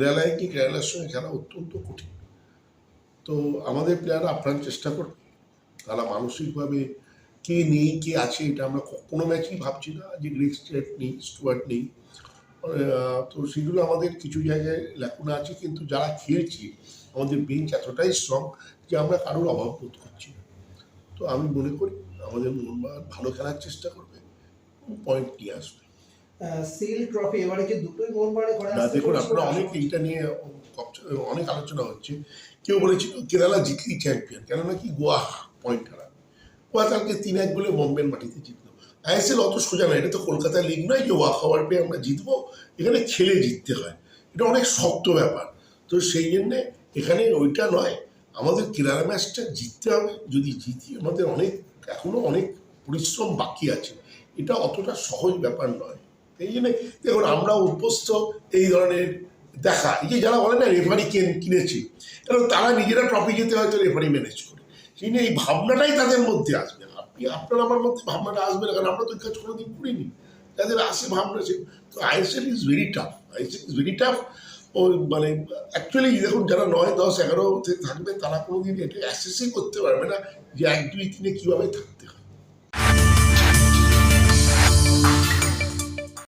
কেরালায় কি কেরালার সঙ্গে খেলা অত্যন্ত কঠিন। তো আমাদের প্লেয়াররা আপ্রাণ চেষ্টা করবে। তারা মানসিকভাবে কে নেই, কে আছে, এটা আমরা কোনো ম্যাচেই ভাবছি না যে গ্রেক স্টেট নেই, স্টুয়ার্ট নেই। তো সেগুলো আমাদের কিছু জায়গায় লেখনা আছে, কিন্তু যারা খেলছি, আমাদের বেঞ্চ এতটাই স্ট্রং যে আমরা কারোর অভাব বোধ করছি না। তো আমি মনে করি, আমাদের মোহনবাগান ভালো খেলার চেষ্টা করবে পয়েন্ট নিয়ে আসবে। সিল ট্রফি এবারে কি দুটোই মোহনবাগানে ঘরে না দেখুন আপনারা অনেক এইটা নিয়ে অনেক আলোচনা হচ্ছে। কেউ বলেছিল কেরালা জিতলেই চ্যাম্পিয়ন কেননা কি গোয়া পয়েন্ট হারাবে গোয়া কালকে তিন এক বলে বম্বের মাটিতে জিতলো। আইএসএল অত সোজা নয় এটা তো কলকাতা লিগ নয় যে ওয়াক ওভার পেয়ে আমরা জিতবো এখানে খেলে জিততে হয়। এটা অনেক শক্ত ব্যাপার। তো সেই জন্যে এখানে ওইটা নয় আমাদের কেরালা ম্যাচটা জিততে হবে। যদি জিতি আমাদের অনেক এখনও অনেক পরিশ্রম বাকি আছে। এটা অতটা সহজ ব্যাপার নয়। এই জন্য দেখুন, আমরা অভ্যস্ত এই ধরনের দেখা। এই যে যারা বলে না রেফারি কেন কিনেছি? কারণ তারা নিজেরা ট্রফি জিতে হয়তো রেফারি ম্যানেজ করে। সেই এই ভাবনাটাই তাদের মধ্যে আসবে আপনি, আপনার আমার মধ্যে ভাবনাটা আসবে না, কারণ আমরা তো কাজ কোনোদিন করিনি। তাদের আসে ভাবনা সে তো ISL is very tough ISL is very tough ও মানে অ্যাকচুয়ালি দেখুন, যারা নয়, দশ এগারোতে থাকবে, তারা কোনোদিন এটা অ্যাসেসই করতে পারবে না যে এক, দুই, তিনে কীভাবে থাকতে হয়।